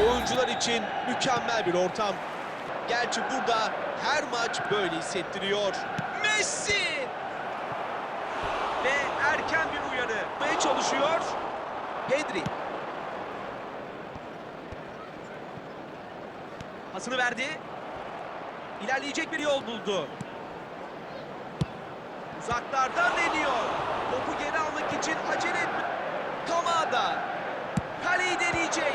Oyuncular için mükemmel bir ortam. Gerçi burada her maç böyle hissettiriyor. Messi! Ve erken bir uyarı. Yapmaya çalışıyor. Pedri. Pasını verdi. İlerleyecek bir yol buldu. Uzaklardan deniyor. Topu geri almak için acele etme. Kamada. Kaleyi deneyecek.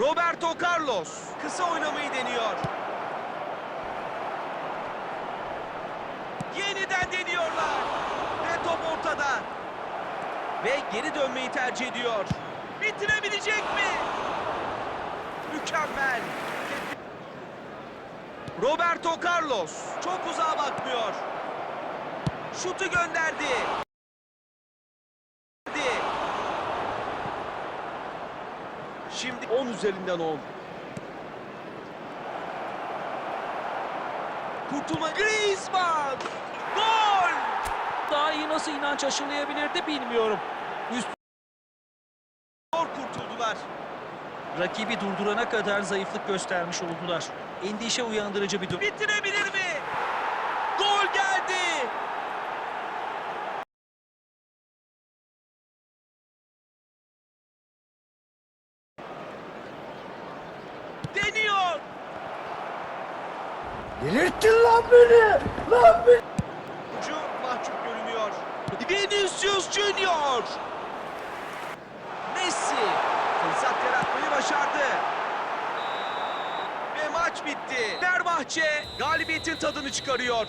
Roberto Carlos kısa oynamayı deniyor. Yeniden deniyorlar. Ve top ortada. Ve geri dönmeyi tercih ediyor. Bitirebilecek mi? Mükemmel. Roberto Carlos çok uzağa bakmıyor. Şutu gönderdi. Şimdi 10 üzerinden 10. Kurtulma Griezmann! Gol! Daha iyi nasıl inanç aşılayabilirdi bilmiyorum. Üst kurtuldular. rakibi durdurana kadar zayıflık göstermiş oldular. Endişe uyandırıcı bir durum. Bitirebilir mi? Gol geldi. Deniyor. Delirttin lan beni! Lan beni! Ucu mahcup görünüyor. Vinicius Junior. Messi fırsat yaratmayı başardı. Ve maç bitti. Fenerbahçe galibiyetin tadını çıkarıyor.